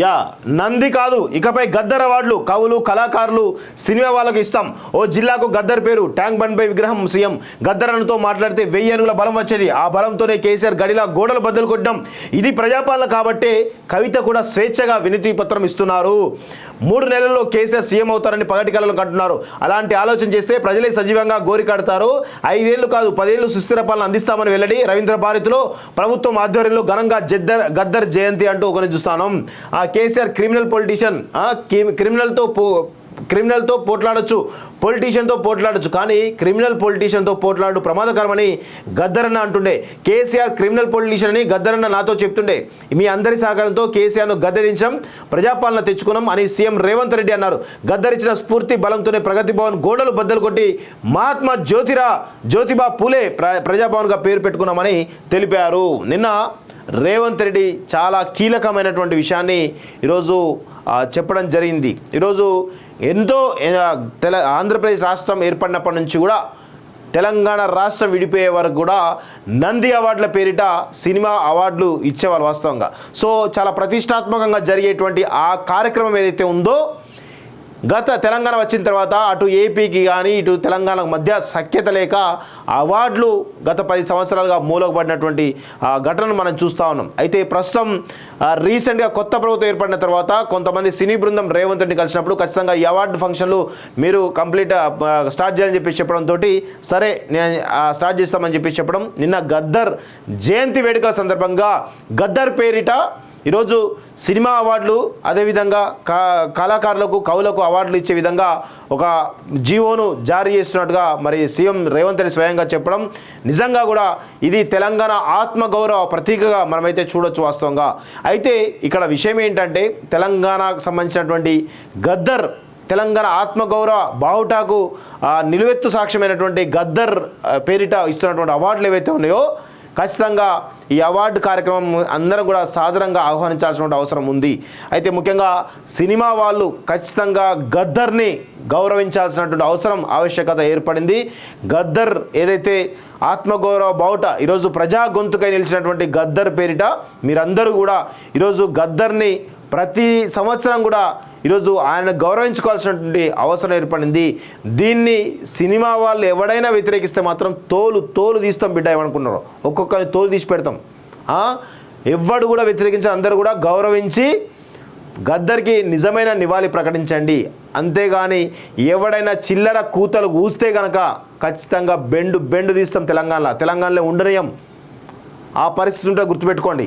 Yeah Nandi కాదు ఇకపై గద్దర్ అవార్డులు కవులు కళాకారులు సినిమా వాళ్ళకు ఇస్తాం. ఓ జిల్లాకు గద్దర్ పేరు ట్యాంక్ బండ్పై విగ్రహం సీఎం. గద్దర్ మాట్లాడితే వెయ్యి అనుగుల బలం వచ్చేది. ఆ బలంతోనే కేసీఆర్ గడిలా గోడలు బద్దలు కొట్టడం ఇది ప్రజాపాలన కాబట్టే కవిత కూడా స్వేచ్ఛగా వినతి పత్రం ఇస్తున్నారు. మూడు నెలల్లో కేసీఆర్ సీఎం అవుతారని పగటి కళలు కంటున్నారు. అలాంటి ఆలోచన చేస్తే ప్రజలే సజీవంగా గోరి కడతారు. ఐదేళ్ళు కాదు పదేళ్ళు సుస్థిర పాలన అందిస్తామని వెల్లడి రవీంద్ర భారతిలో ప్రభుత్వం ఆధ్వర్యంలో ఘనంగా జద్దర్ గద్దర్ జయంతి అంటూ ఒకరిని చూస్తాను. ఆ కేసీఆర్ క్రిమినల్ పొలిటీషియన్. క్రిమినల్తో పో క్రిమినల్తో పోట్లాడొచ్చు పొలిటీషియన్తో పోట్లాడొచ్చు కానీ క్రిమినల్ పొలిటీషియన్తో పోట్లాడు ప్రమాదకరమని గద్దరన్న అంటుండే. కేసీఆర్ క్రిమినల్ పొలిటీషియన్ అని గద్దరన్న నాతో చెప్తుండే. మీ అందరి సహకారంతో కేసీఆర్ను గద్దెదించడం ప్రజాపాలన తెచ్చుకున్నాం అని సీఎం రేవంత్ రెడ్డి అన్నారు. గద్దరిచ్చిన స్ఫూర్తి బలంతోనే ప్రగతి భవన్ గోడలు బద్దలు కొట్టి మహాత్మా జ్యోతిరా జ్యోతిబా పూలే ప్ర ప్రజాభవన్గా పేరు పెట్టుకున్నామని తెలిపారు. నిన్న రేవంత్ రెడ్డి చాలా కీలకమైనటువంటి విషయాన్ని ఈరోజు చెప్పడం జరిగింది. ఈరోజు ఎంతో తెల ఆంధ్రప్రదేశ్ రాష్ట్రం ఏర్పడినప్పటి నుంచి కూడా తెలంగాణ రాష్ట్రం విడిపోయే వరకు కూడా నంది అవార్డుల పేరిట సినిమా అవార్డులు ఇచ్చేవాళ్ళు వాస్తవంగా. సో చాలా ప్రతిష్టాత్మకంగా జరిగేటువంటి ఆ కార్యక్రమం ఏదైతే ఉందో గత తెలంగాణ వచ్చిన తర్వాత అటు ఏపీకి కానీ ఇటు తెలంగాణకు మధ్య సఖ్యత లేక అవార్డులు గత పది సంవత్సరాలుగా మూలకబడినటువంటి ఆ ఘటనను మనం చూస్తూ ఉన్నాం. అయితే ప్రస్తుతం రీసెంట్గా కొత్త ప్రభుత్వం ఏర్పడిన తర్వాత కొంతమంది సినీ బృందం రేవంత్ రెడ్డి కలిసినప్పుడు ఖచ్చితంగా ఈ అవార్డు ఫంక్షన్లు మీరు కంప్లీట్ స్టార్ట్ చేయాలని చెప్పేసి చెప్పడంతో సరే నేను స్టార్ట్ చేస్తామని చెప్పేసి చెప్పడం. నిన్న గద్దర్ జయంతి వేడుకల సందర్భంగా గద్దర్ పేరిట ఈరోజు సినిమా అవార్డులు అదేవిధంగా కా కళాకారులకు కవులకు అవార్డులు ఇచ్చే విధంగా ఒక జీవోను జారీ చేస్తున్నట్టుగా మరి సీఎం రేవంత్ రెడ్డి స్వయంగా చెప్పడం నిజంగా కూడా ఇది తెలంగాణ ఆత్మగౌరవ ప్రతీకగా మనమైతే చూడొచ్చు వాస్తవంగా. అయితే ఇక్కడ విషయం ఏంటంటే తెలంగాణకు సంబంధించినటువంటి గద్దర్ తెలంగాణ ఆత్మగౌరవ బావుటాకు నిలువెత్తు సాక్ష్యమైనటువంటి గద్దర్ పేరిట ఇస్తున్నటువంటి అవార్డులు ఏవైతే ఉన్నాయో ఖచ్చితంగా ఈ అవార్డు కార్యక్రమం అందరం కూడా సాధారణంగా ఆహ్వానించాల్సిన అవసరం ఉంది. అయితే ముఖ్యంగా సినిమా వాళ్ళు ఖచ్చితంగా గద్దర్ని గౌరవించాల్సినటువంటి అవసరం ఆవశ్యకత ఏర్పడింది. గద్దర్ ఏదైతే ఆత్మగౌరవ బావుట ఈరోజు ప్రజా గొంతుకై నిలిచినటువంటి గద్దర్ పేరిట మీరందరూ కూడా ఈరోజు గద్దర్ని ప్రతి సంవత్సరం కూడా ఈరోజు ఆయన గౌరవించుకోవాల్సినటువంటి అవసరం ఏర్పడింది. దీన్ని సినిమా వాళ్ళు ఎవడైనా వ్యతిరేకిస్తే మాత్రం తోలు తోలు తీస్తాం బిడ్డ ఏమనుకున్నారు ఒక్కొక్కరిని తోలు తీసి పెడతాం. ఎవడు ఎవ్వడు కూడా వ్యతిరేకించి అందరూ కూడా గౌరవించి గద్దరికి నిజమైన నివాళి ప్రకటించండి. అంతేగాని ఎవడైనా చిల్లర కూతలు కూస్తే గనక ఖచ్చితంగా బెండు బెండు తీస్తాం తెలంగాణలో. తెలంగాణలో ఉండనీయం. ఆ పరిస్థితి ఉంటే గుర్తుపెట్టుకోండి.